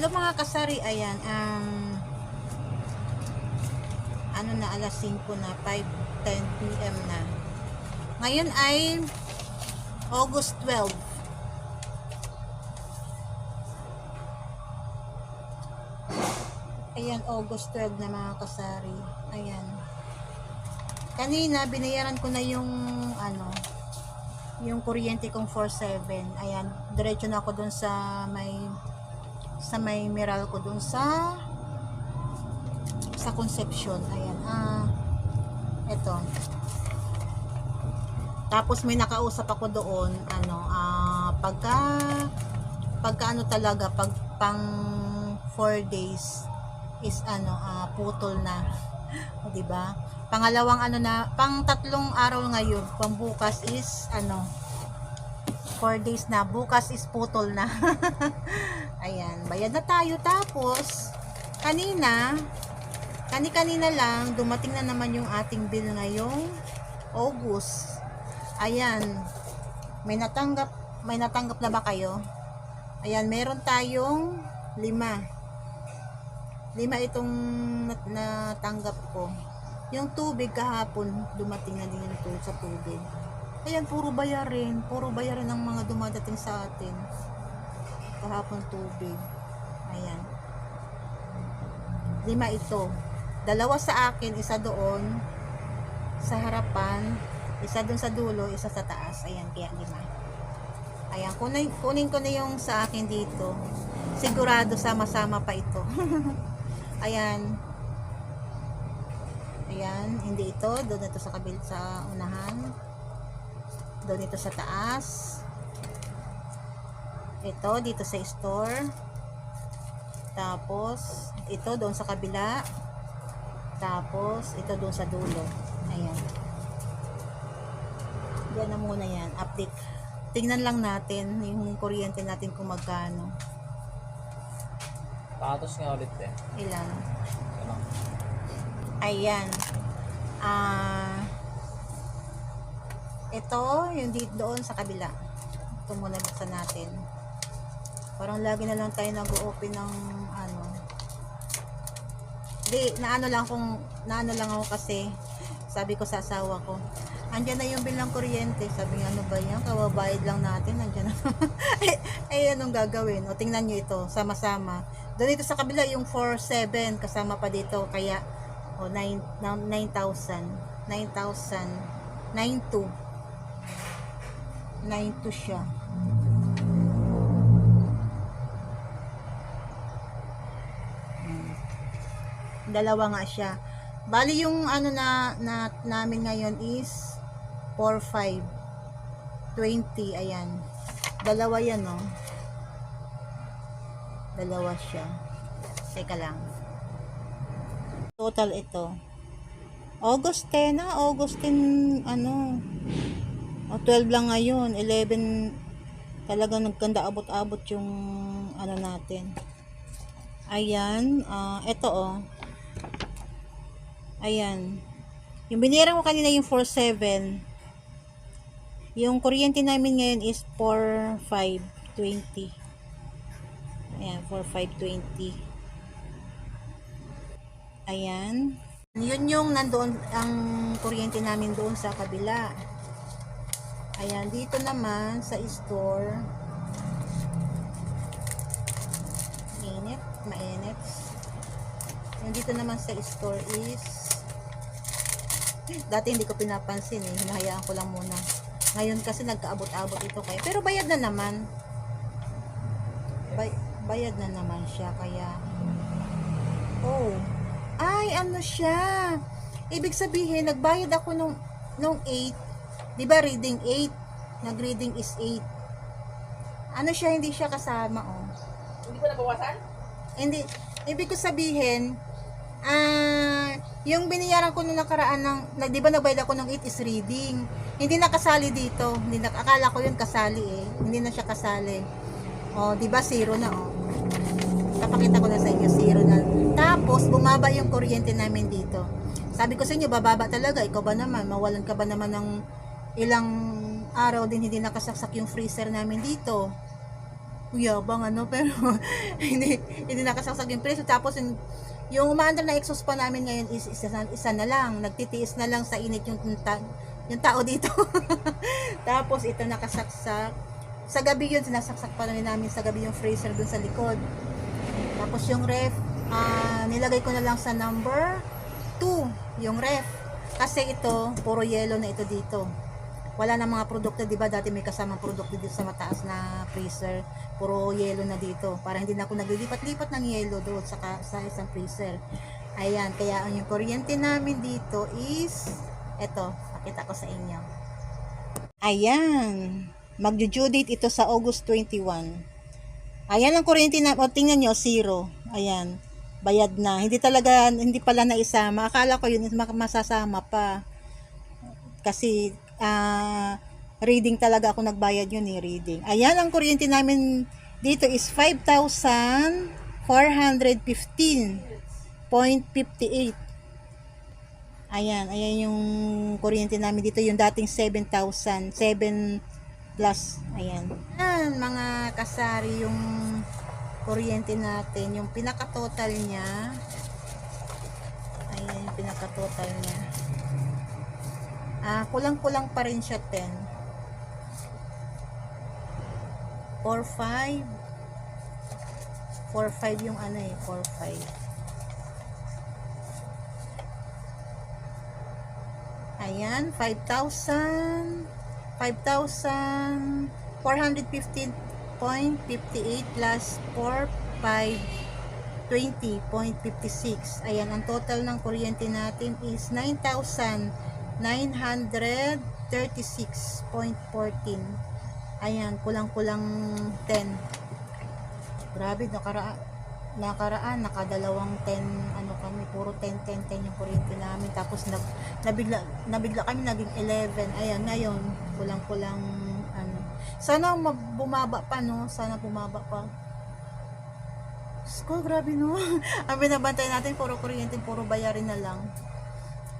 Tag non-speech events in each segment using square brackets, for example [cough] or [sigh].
Hello mga kasari, ayan, um, ano na, alas 5 na, 5.10 p.m. na. Ngayon ay August 12. Ayan, August 12 na mga kasari. Ayan. Kanina, binayaran ko na yung, ano, yung kuryente kong 4.7. Ayan, diretso na ako dun sa may sa may miral ko dun sa sa Concepcion. Ayan. Ah, eto. Tapos may nakausap ako doon, ano, ah, pagka pagka ano talaga, pag pang 4 days is ano, ah, putol na. [laughs] 'Di ba? Pangalawang ano na, pang tatlong araw ngayon, pambukas is ano, 4 days na. Bukas is putol na. [laughs] Ayan, bayad na tayo. Tapos, kanina, kani-kanina lang, dumating na naman yung ating bill ngayong August. Ayan, may natanggap, may natanggap na ba kayo? Ayan, meron tayong lima. Lima itong nat- natanggap ko. Yung tubig kahapon, dumating na din yung sa tubig. Ayan, puro bayarin. Puro bayarin ang mga dumadating sa atin. Kahapon tubig. Ayan. Lima ito. Dalawa sa akin, isa doon sa harapan, isa doon sa dulo, isa sa taas. Ayan, kaya lima. Ayan, kunin, kunin ko na yung sa akin dito. Sigurado sama-sama pa ito. [laughs] Ayan. Ayan, hindi ito. Doon ito sa kabil sa unahan. Doon ito sa taas. Ito, dito sa store. Tapos, ito doon sa kabila. Tapos, ito doon sa dulo. Ayan. Yan na muna yan. Update. Tingnan lang natin yung kuryente natin kung magkano. Patos nga ulit eh. Ilan. Ano? Ayan. Ah, ito, yung dito doon sa kabila. Ito muna buksan natin. Parang lagi na lang tayo nag-open ng ano. Di, naano lang kung, naano lang ako kasi, sabi ko sa asawa ko, andyan na yung bilang kuryente. Sabi nga, ano ba yan? Kawabayad lang natin, andyan na. [laughs] eh, eh, anong gagawin? O, tingnan nyo ito, sama-sama. Doon ito sa kabila, yung 4.7, kasama pa dito. Kaya, o, 9 na- 9,000. 9,000. 9,2. 9,2 siya. Dalawa nga siya. Bali yung ano na, na namin ngayon is 4,5. 20, ayan. Dalawa yan, no? Dalawa siya. Teka lang. Total ito. August 10 na. August 10, ano. O, 12 lang ngayon. 11, talagang nagkanda abot-abot yung ano natin. Ayan. ah ito, oh. Ayan. Yung binira ko kanina yung 4.7. Yung kuryente namin ngayon is 4.520. Ayan, 4.520. Ayan. Yun yung nandoon ang kuryente namin doon sa kabila. Ayan, dito naman sa store. Init, mainit. Yung dito naman sa store is dati hindi ko pinapansin eh. Hinahayaan ko lang muna. Ngayon kasi nagkaabot-abot ito kaya. Pero bayad na naman. Bay bayad na naman siya kaya Oh. Ay, ano siya? Ibig sabihin, nagbayad ako nung, nung 8. Di ba reading 8? Nag-reading is 8. Ano siya, hindi siya kasama, oh. Hindi ko nabawasan? Hindi, ibig ko sabihin, ah, yung biniyaran ko nung nakaraan ng, na, di ba nagbayad ako ng 8 is reading. Hindi nakasali dito. Hindi na, akala ko yun kasali eh. Hindi na siya kasali. Oh, di ba zero na, oh. Papakita ko na sa inyo, zero na. Tapos, bumaba yung kuryente namin dito. Sabi ko sa inyo, bababa talaga. Ikaw ba naman? Mawalan ka ba naman ng ilang araw din hindi nakasaksak yung freezer namin dito? Yabang ano, [laughs] pero hindi, hindi nakasaksak yung presyo. Tapos yung, yung umaandar na exhaust pa namin ngayon is isa, isa na lang. Nagtitiis na lang sa init yung, yung, ta- yung tao dito. [laughs] Tapos ito nakasaksak. Sa gabi yun, sinasaksak pa rin namin sa gabi yung freezer dun sa likod. Tapos yung ref, ah, nilagay ko na lang sa number 2, yung ref. Kasi ito, puro yellow na ito dito. Wala na mga produkto, di ba? Dati may kasamang produkto dito sa mataas na freezer. Puro yellow na dito. Para hindi na ako naglilipat-lipat ng yellow doon sa, sa isang freezer. Ayan, kaya ang yung kuryente namin dito is, eto, pakita ko sa inyo. Ayan, magjo-due date ito sa August 21. Ayan ang kuryente na, o tingnan nyo, zero. Ayan, bayad na. Hindi talaga, hindi pala na isama. Akala ko yun, masasama pa. Kasi, ah, reading talaga ako nagbayad yun eh, reading. Ayan, ang kuryente namin dito is 5,415.58. Ayan, ayan yung kuryente namin dito, yung dating 7,000, 7 plus, ayan. Ayan, mga kasari, yung kuryente natin, yung pinaka-total niya, ayan yung pinaka-total niya. Ah, kulang-kulang pa rin siya 10. 4, 5. 4, 5 yung ano eh, 4, 5. Ayan, 5,000 5,415.58 plus 4,520.56. Ayan, ang total ng kuryente natin is 9,936.14. Ayan, kulang-kulang 10. Grabe, nakaraan, nakaraan, nakadalawang 10, ano kami, puro 10, 10, 10 yung kuryente namin. Tapos nag, nabigla, nabigla kami naging 11. Ayan, ngayon, kulang-kulang, ano. Sana bumaba pa, no? Sana bumaba pa. Diyos ko, grabe, no? [laughs] Ang binabantay natin, puro kuryente, puro bayarin na lang.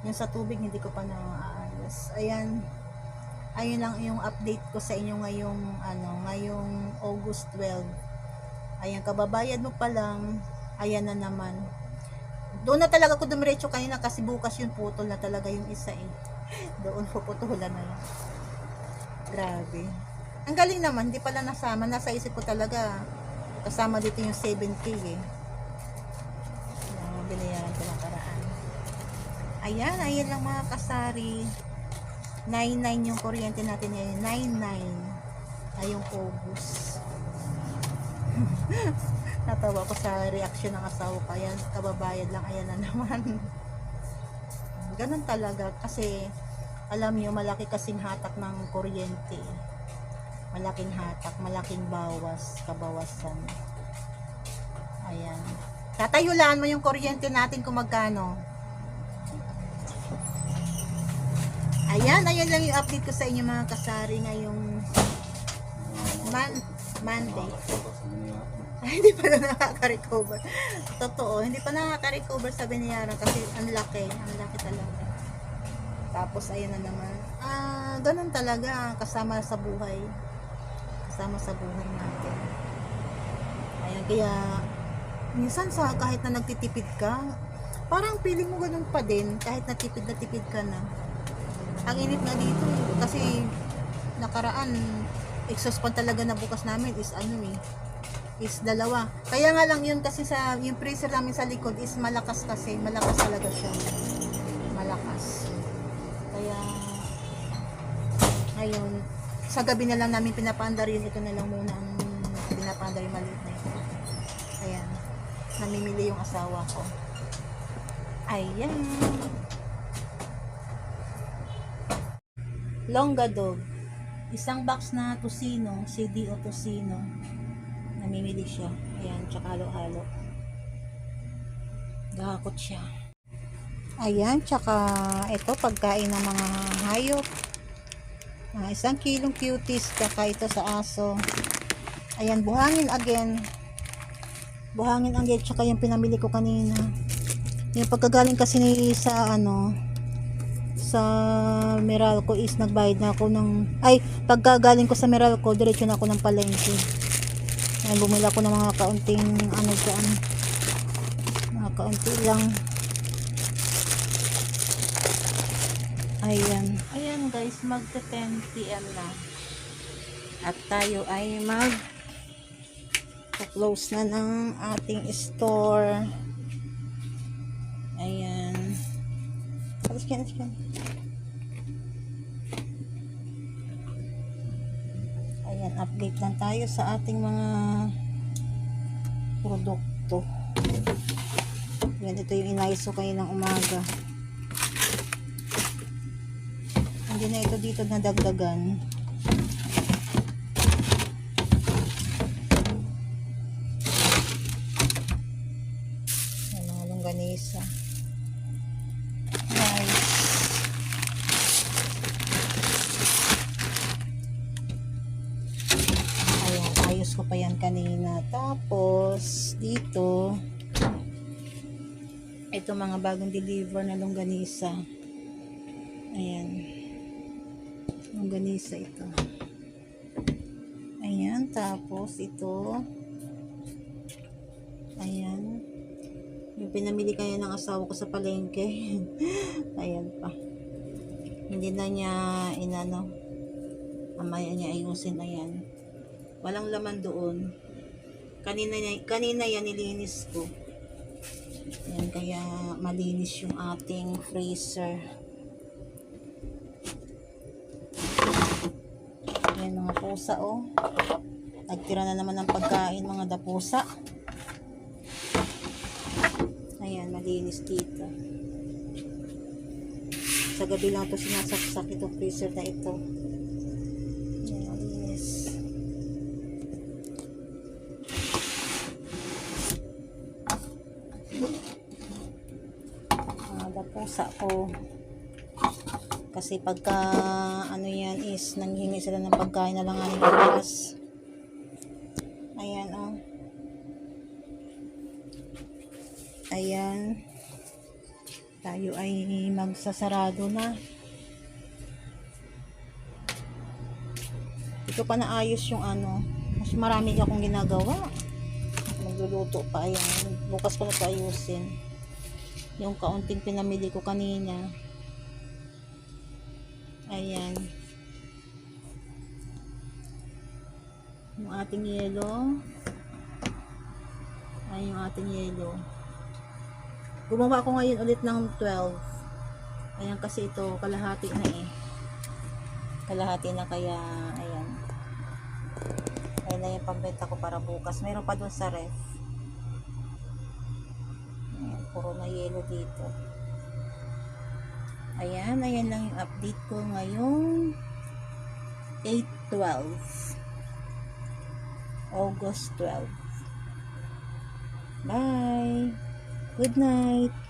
Yung sa tubig, hindi ko pa naaayos. Ayan, ayun lang yung update ko sa inyo ngayong, ano, ngayong August 12. Ayan, kababayad mo pa lang, ayan na naman. Doon na talaga ako dumiretso kanina kasi bukas yung putol na talaga yung isa eh. [laughs] Doon puputulan na lang. Grabe. Ang galing naman, hindi pala nasama. Nasa isip ko talaga, kasama dito yung 7K eh. Yung binayaran ko karaan. Ayan, ayan lang mga kasari. 99 yung kuryente natin ngayon. 99. Ay yung August. [laughs] Natawa ko sa reaction ng asawa ko. Ayan, kababayad lang. Ayan na naman. [laughs] Ganun talaga. Kasi, alam nyo, malaki kasing hatak ng kuryente. Malaking hatak, malaking bawas, kabawasan. Ayan. Tatayulaan mo yung kuryente natin kung magkano. Ayan lang yung update ko sa inyo mga kasari ngayong man- Monday. [laughs] Ay, hindi pa na nakaka-recover. Totoo, hindi pa nakaka-recover sa binayaran kasi ang laki, ang laki talaga. Tapos ayun na naman. Ah, ganun talaga kasama sa buhay. Kasama sa buhay natin. Ayan, kaya minsan sa kahit na nagtitipid ka, parang feeling mo ganun pa din kahit natipid na tipid ka na. Ang init na dito eh, kasi nakaraan exhaust pan talaga na bukas namin is ano eh is dalawa. Kaya nga lang yun kasi sa yung freezer namin sa likod is malakas kasi, malakas talaga siya. Malakas. Kaya ngayon sa gabi na lang namin pinapaandar yun. Ito na lang muna ang pinapaandar yung maliit na ito. Ayan. Namimili yung asawa ko. Ayan. Longga dog. Isang box na tosino, CD o tosino. Namimili siya. Ayan, tsaka halo-halo. Gahakot siya. Ayan, tsaka ito pagkain ng mga hayop. Ah, isang kilong cuties, tsaka ito sa aso. Ayan, buhangin again. Buhangin again, tsaka yung pinamili ko kanina. Yung pagkagaling kasi ni sa ano, sa Meralco is nagbayad na ako ng ay pagkagaling ko sa Meralco diretso na ako ng palengke Ayan, bumili ako ng mga kaunting ano dyan. Mga kaunti lang. Ayan. Ayan guys, magta 10 p.m. na. At tayo ay mag close na ng ating store. Ayan. Alis ka, alis ka. Ayan, update lang tayo sa ating mga produkto. Yan, ito yung inayos ko kayo ng umaga. Hindi na ito dito nadagdagan. Dito, ito mga bagong deliver na longganisa. Ayan. Longganisa ito. Ayan, tapos ito. Ayan. Yung pinamili kaya ng asawa ko sa palengke. [laughs] Ayan pa. Hindi na niya inano. Mamaya niya ayusin. Ayan. Walang laman doon. Kanina, kanina yan nilinis ko. Ayan, kaya malinis yung ating freezer. Ayan mga pusa oh. Nagtira na naman ng pagkain mga dapusa. Ayan, malinis dito. Sa gabi lang ito sinasaksak itong freezer na ito. Kasi pagka ano yan is nanghingi sila ng pagkain na lang ng oras. Ayan oh. Ayan. Tayo ay magsasarado na. Ito pa naayos yung ano. Mas marami akong ginagawa. Magluluto pa. Ayan. Bukas ko na ito ayusin. Yung kaunting pinamili ko kanina. Ayan. Yung ating yelo. Ayan yung ating yelo. Gumawa ko ngayon ulit ng 12. Ayan kasi ito kalahati na eh. Kalahati na kaya ayan. Ayan na yung pambenta ko para bukas. Meron pa dun sa ref. Ayan, puro na yelo dito. Ayan, ayan lang yung update ko ngayong 8-12. August 12. Bye! Good night!